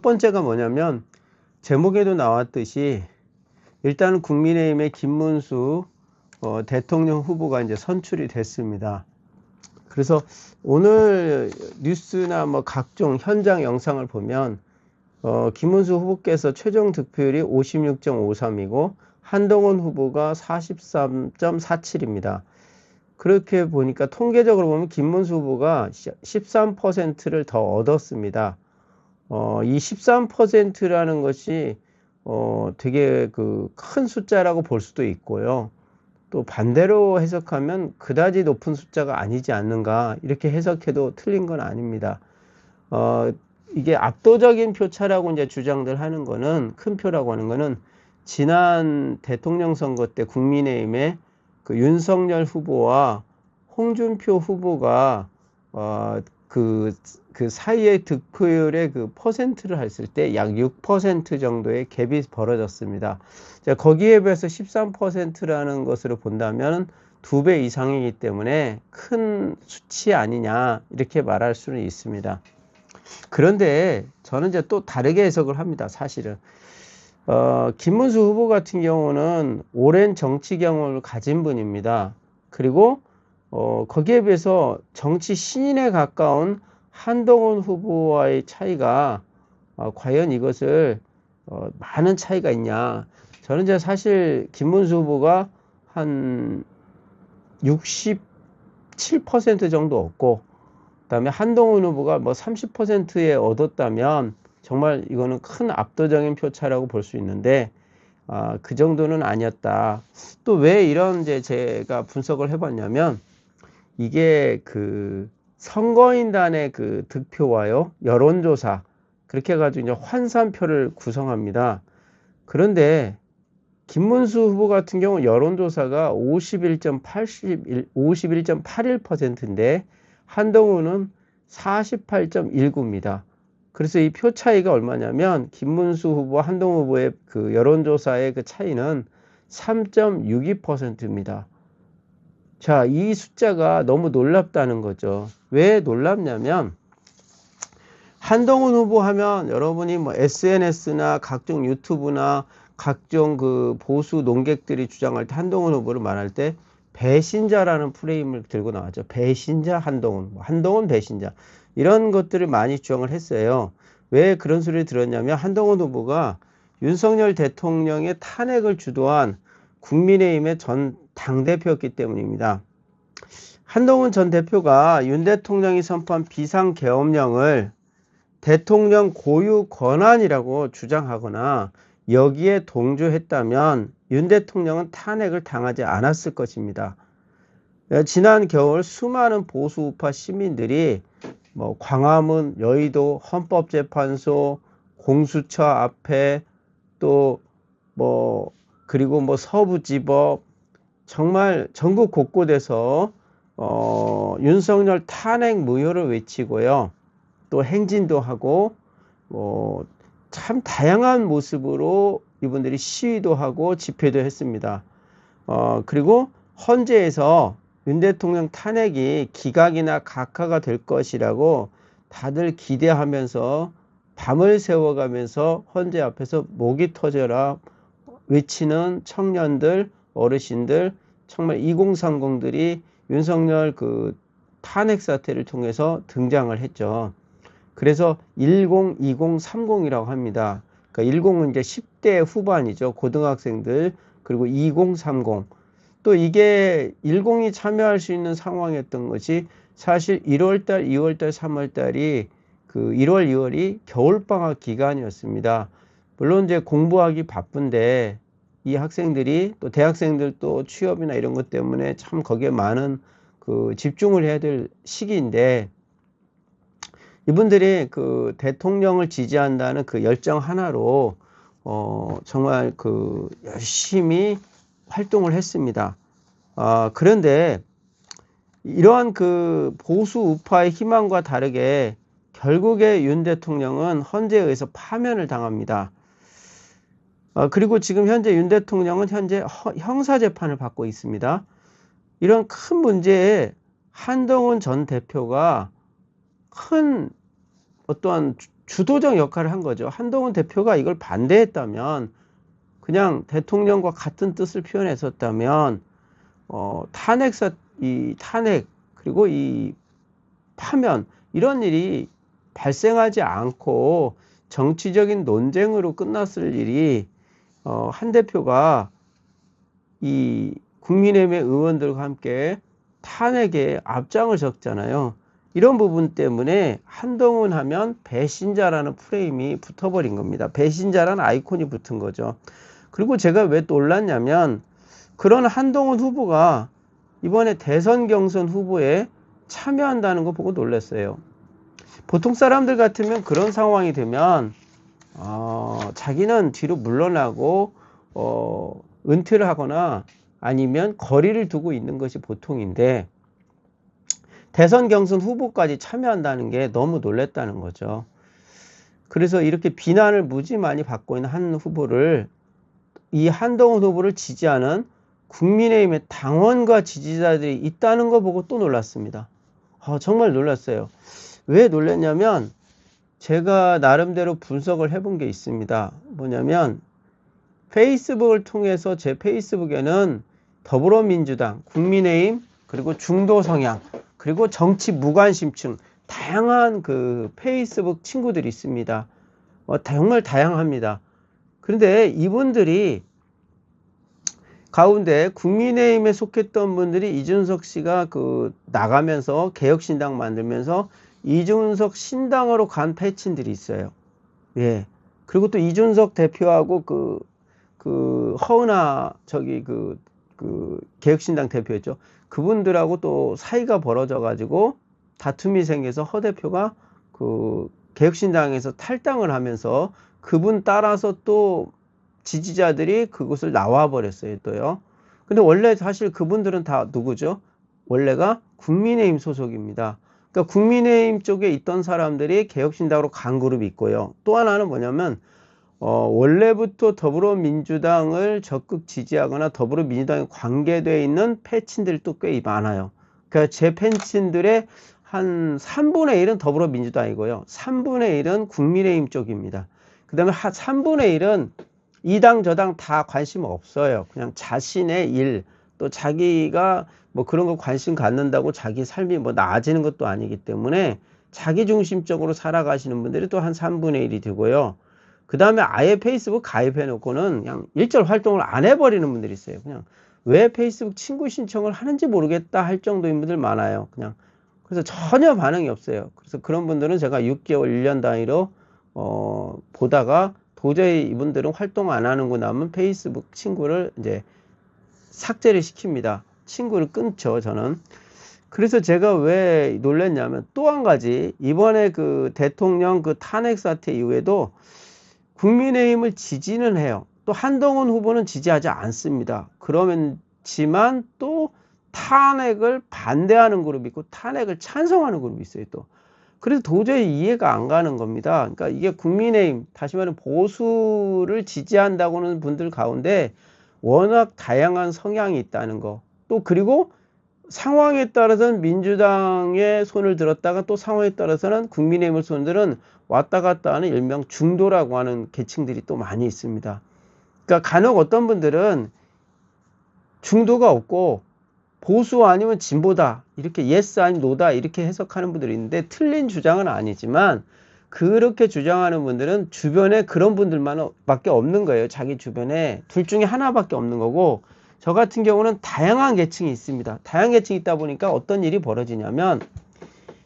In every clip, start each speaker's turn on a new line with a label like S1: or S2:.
S1: 첫 번째가 뭐냐면 제목에도 나왔듯이 일단은 국민의힘의 김문수 어, 대통령 후보가 이제 선출이 됐습니다. 그래서 오늘 뉴스나 뭐 각종 현장 영상을 보면 어, 김문수 후보께서 최종 득표율이 56.53이고 한동훈 후보가 43.47입니다. 그렇게 보니까 통계적으로 보면 김문수 후보가 13%를 더 얻었습니다. 어, 이 13%라는 것이 어, 되게 그 큰 숫자라고 볼 수도 있고요. 또 반대로 해석하면 그다지 높은 숫자가 아니지 않는가 이렇게 해석해도 틀린 건 아닙니다. 어, 이게 압도적인 표차라고 이제 주장들 하는 거는 큰 표라고 하는 거는 지난 대통령 선거 때 국민의힘의 그 윤석열 후보와 홍준표 후보가 어, 그, 그 사이의 득표율의 그 퍼센트를 했을 때 약 6% 정도의 갭이 벌어졌습니다. 자, 거기에 비해서 13%라는 것으로 본다면 두 배 이상이기 때문에 큰 수치 아니냐 이렇게 말할 수는 있습니다. 그런데 저는 이제 또 다르게 해석을 합니다. 사실은 어, 김문수 후보 같은 경우는 오랜 정치 경험을 가진 분입니다. 그리고 어, 거기에 비해서 정치 신인에 가까운 한동훈 후보와의 차이가 어, 과연 이것을 어, 많은 차이가 있냐. 저는 이제 사실 김문수 후보가 한 67% 정도 얻고 그다음에 한동훈 후보가 뭐 30%에 얻었다면 정말 이거는 큰 압도적인 표차라고 볼 수 있는데 아, 그 정도는 아니었다. 또 왜 이런 이제 제가 분석을 해봤냐면 이게 그 선거인단의 그 득표와요 여론조사 그렇게 해가지고 이제 환산표를 구성합니다. 그런데 김문수 후보 같은 경우 여론조사가 51.81, 51.81%인데 한동훈은 48.19입니다. 그래서 이 표 차이가 얼마냐면 김문수 후보, 한동훈 후보의 그 여론조사의 그 차이는 3.62%입니다. 자, 이 숫자가 너무 놀랍다는 거죠. 왜 놀랍냐면 한동훈 후보 하면 여러분이 뭐 SNS나 각종 유튜브나 각종 그 보수 농객들이 주장할 때 한동훈 후보를 말할 때 배신자라는 프레임을 들고 나왔죠. 배신자 한동훈, 뭐 한동훈 배신자 이런 것들을 많이 주장을 했어요. 왜 그런 소리를 들었냐면 한동훈 후보가 윤석열 대통령의 탄핵을 주도한 국민의힘의 전 당대표였기 때문입니다. 한동훈 전 대표가 윤 대통령이 선포한 비상계엄령을 대통령 고유 권한이라고 주장하거나 여기에 동조했다면 윤 대통령은 탄핵을 당하지 않았을 것입니다. 지난 겨울 수많은 보수 우파 시민들이 뭐 광화문, 여의도, 헌법재판소, 공수처 앞에 또 뭐 그리고 뭐 서부지법 정말 전국 곳곳에서 어 윤석열 탄핵 무효를 외치고요. 또 행진도 하고 뭐참 다양한 모습으로 이분들이 시위도 하고 집회도 했습니다. 어 그리고 헌재에서 윤 대통령 탄핵이 기각이나 각하가 될 것이라고 다들 기대하면서 밤을 새워가면서 헌재 앞에서 목이 터져라 외치는 청년들, 어르신들, 정말 2030들이 윤석열 그 탄핵 사태를 통해서 등장을 했죠. 그래서 10, 20, 30이라고 합니다. 그러니까 10은 이제 10대 후반이죠. 고등학생들. 그리고 20, 30. 또 이게 일공이 참여할 수 있는 상황이었던 것이 사실 1월달, 2월달, 3월달이 그 1월, 2월이 겨울방학 기간이었습니다. 물론 이제 공부하기 바쁜데 이 학생들이 또 대학생들 또 취업이나 이런 것 때문에 참 거기에 많은 그 집중을 해야 될 시기인데 이분들이 그 대통령을 지지한다는 그 열정 하나로 어 정말 그 열심히 활동을 했습니다. 아, 그런데 이러한 그 보수 우파의 희망과 다르게 결국에 윤 대통령은 헌재에 의해서 파면을 당합니다. 아, 그리고 지금 현재 윤 대통령은 현재 형사재판을 받고 있습니다. 이런 큰 문제에 한동훈 전 대표가 큰 어떠한 주도적 역할을 한 거죠. 한동훈 대표가 이걸 반대했다면 그냥 대통령과 같은 뜻을 표현했었다면 어, 탄핵사 이 탄핵 그리고 이 파면 이런 일이 발생하지 않고 정치적인 논쟁으로 끝났을 일이 어, 한 대표가 이 국민의힘의 의원들과 함께 탄핵에 앞장을 섰잖아요. 이런 부분 때문에 한동훈 하면 배신자라는 프레임이 붙어버린 겁니다. 배신자라는 아이콘이 붙은 거죠. 그리고 제가 왜 놀랐냐면 그런 한동훈 후보가 이번에 대선 경선 후보에 참여한다는 거 보고 놀랐어요. 보통 사람들 같으면 그런 상황이 되면 어, 자기는 뒤로 물러나고 어, 은퇴를 하거나 아니면 거리를 두고 있는 것이 보통인데 대선 경선 후보까지 참여한다는 게 너무 놀랬다는 거죠. 그래서 이렇게 비난을 무지 많이 받고 있는 한 후보를 이 한동훈 후보를 지지하는 국민의힘의 당원과 지지자들이 있다는 거 보고 또 놀랐습니다. 아, 정말 놀랐어요. 왜 놀랐냐면 제가 나름대로 분석을 해본 게 있습니다. 뭐냐면 페이스북을 통해서 제 페이스북에는 더불어민주당, 국민의힘, 그리고 중도 성향, 그리고 정치 무관심층, 다양한 그 페이스북 친구들이 있습니다. 어, 정말 다양합니다. 그런데 이분들이 가운데 국민의힘에 속했던 분들이 이준석 씨가 그 나가면서 개혁신당 만들면서 이준석 신당으로 간 패친들이 있어요. 예. 그리고 또 이준석 대표하고 그, 그, 허은하, 저기 그, 그, 개혁신당 대표였죠. 그분들하고 또 사이가 벌어져가지고 다툼이 생겨서 허 대표가 그, 개혁신당에서 탈당을 하면서 그분 따라서 또 지지자들이 그곳을 나와 버렸어요, 또요. 근데 원래 사실 그분들은 다 누구죠? 원래가 국민의힘 소속입니다. 그러니까 국민의힘 쪽에 있던 사람들이 개혁신당으로 간 그룹이 있고요. 또 하나는 뭐냐면 어, 원래부터 더불어민주당을 적극 지지하거나 더불어민주당에 관계되어 있는 패친들도 꽤 많아요. 그러니까 제 팬친들의 한 3분의 1은 더불어민주당이고요. 3분의 1은 국민의힘 쪽입니다. 그 다음에 3분의 1은 이당 저당 다 관심 없어요. 그냥 자신의 일, 또 자기가 뭐 그런 거 관심 갖는다고 자기 삶이 뭐 나아지는 것도 아니기 때문에 자기 중심적으로 살아가시는 분들이 또 한 3분의 1이 되고요. 그 다음에 아예 페이스북 가입해 놓고는 그냥 일절 활동을 안 해버리는 분들이 있어요. 그냥 왜 페이스북 친구 신청을 하는지 모르겠다 할 정도인 분들 많아요. 그냥 그래서 전혀 반응이 없어요. 그래서 그런 분들은 제가 6개월, 1년 단위로 어, 보다가 도저히 이분들은 활동 안 하는구나 하면 페이스북 친구를 이제 삭제를 시킵니다. 친구를 끊죠, 저는. 그래서 제가 왜 놀랐냐면 또 한 가지 이번에 그 대통령 그 탄핵 사태 이후에도 국민의힘을 지지는 해요. 또 한동훈 후보는 지지하지 않습니다. 그러면지만 또 탄핵을 반대하는 그룹이 있고 탄핵을 찬성하는 그룹이 있어요. 또 그래서 도저히 이해가 안 가는 겁니다. 그러니까 이게 국민의힘, 다시 말하면 보수를 지지한다고는 분들 가운데 워낙 다양한 성향이 있다는 거. 또 그리고 상황에 따라서는 민주당의 손을 들었다가 또 상황에 따라서는 국민의힘을 손들은 왔다 갔다 하는 일명 중도라고 하는 계층들이 또 많이 있습니다. 그러니까 간혹 어떤 분들은 중도가 없고 보수 아니면 진보다 이렇게 예스 아니 노다 이렇게 해석하는 분들이 있는데 틀린 주장은 아니지만 그렇게 주장하는 분들은 주변에 그런 분들만 밖에 없는 거예요. 자기 주변에 둘 중에 하나밖에 없는 거고 저 같은 경우는 다양한 계층이 있습니다. 다양한 계층이 있다 보니까 어떤 일이 벌어지냐면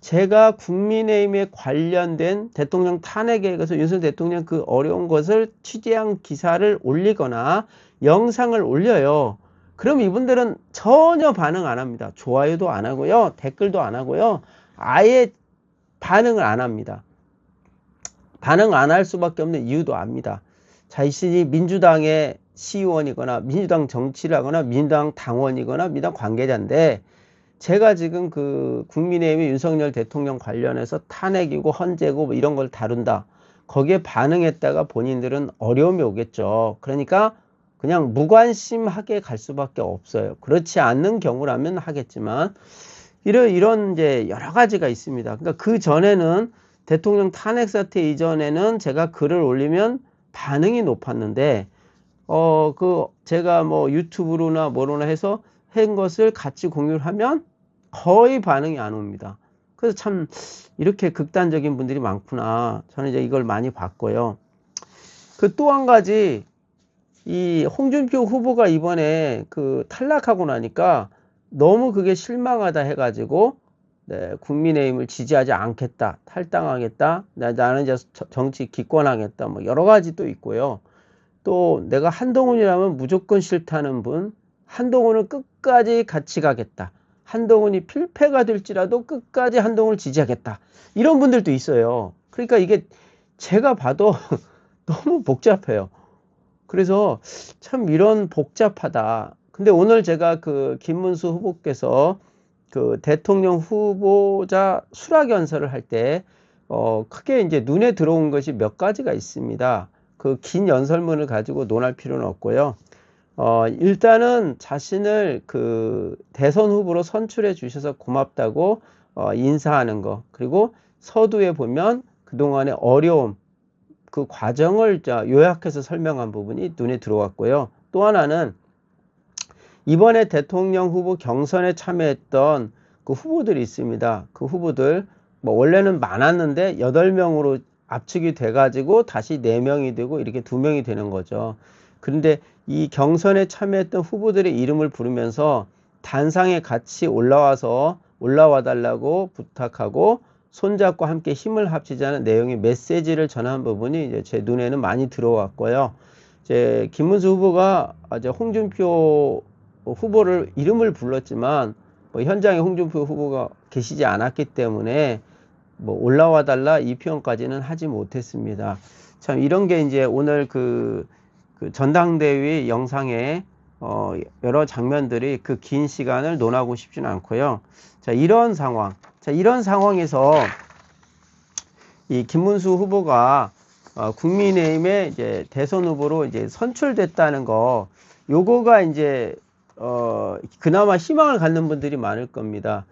S1: 제가 국민의힘에 관련된 대통령 탄핵에 대해서 윤석열 대통령 그 어려운 것을 취재한 기사를 올리거나 영상을 올려요. 그럼 이분들은 전혀 반응 안 합니다. 좋아요도 안 하고요. 댓글도 안 하고요. 아예 반응을 안 합니다. 반응 안 할 수밖에 없는 이유도 압니다. 자신이 민주당의 시의원이거나 민주당 정치를 하거나 민주당 당원이거나 민주당 관계자인데 제가 지금 그 국민의힘의 윤석열 대통령 관련해서 탄핵이고 헌재고 뭐 이런 걸 다룬다. 거기에 반응했다가 본인들은 어려움이 오겠죠. 그러니까 그냥 무관심하게 갈 수밖에 없어요. 그렇지 않는 경우라면 하겠지만 이런 이런 이제 여러 가지가 있습니다. 그러니까 그 전에는 대통령 탄핵 사태 이전에는 제가 글을 올리면 반응이 높았는데 어 그 제가 뭐 유튜브로나 뭐로나 해서 한 것을 같이 공유를 하면 거의 반응이 안 옵니다. 그래서 참 이렇게 극단적인 분들이 많구나. 저는 이제 이걸 많이 봤고요. 그 또 한 가지 이 홍준표 후보가 이번에 그 탈락하고 나니까 너무 그게 실망하다 해가지고 네, 국민의힘을 지지하지 않겠다, 탈당하겠다, 나, 나는 이제 정치 기권하겠다, 뭐 여러 가지 또 있고요. 또 내가 한동훈이라면 무조건 싫다는 분, 한동훈은 끝까지 같이 가겠다. 한동훈이 필패가 될지라도 끝까지 한동훈을 지지하겠다. 이런 분들도 있어요. 그러니까 이게 제가 봐도 너무 복잡해요. 그래서 참 이런 복잡하다. 근데 오늘 제가 그 김문수 후보께서 그 대통령 후보자 수락 연설을 할 때, 어, 크게 이제 눈에 들어온 것이 몇 가지가 있습니다. 그 긴 연설문을 가지고 논할 필요는 없고요. 어, 일단은 자신을 그 대선 후보로 선출해 주셔서 고맙다고 어, 인사하는 거. 그리고 서두에 보면 그동안의 어려움, 그 과정을 요약해서 설명한 부분이 눈에 들어왔고요. 또 하나는 이번에 대통령 후보 경선에 참여했던 그 후보들이 있습니다. 그 후보들 뭐 원래는 많았는데 8명으로 압축이 돼 가지고 다시 4명이 되고 이렇게 2명이 되는 거죠. 그런데 이 경선에 참여했던 후보들의 이름을 부르면서 단상에 같이 올라와서 올라와 달라고 부탁하고 손잡고 함께 힘을 합치자는 내용의 메시지를 전한 부분이 이제 제 눈에는 많이 들어왔고요. 이제 김문수 후보가 이제 홍준표 후보를 이름을 불렀지만 뭐 현장에 홍준표 후보가 계시지 않았기 때문에 뭐 올라와 달라 이 표현까지는 하지 못했습니다. 참 이런 게 이제 오늘 그, 그 전당대회 영상에 어 여러 장면들이 그 긴 시간을 논하고 싶지는 않고요. 자 이런 상황, 자 이런 상황에서 이 김문수 후보가 어, 국민의힘의 이제 대선 후보로 이제 선출됐다는 거, 요거가 이제 어, 그나마 희망을 갖는 분들이 많을 겁니다.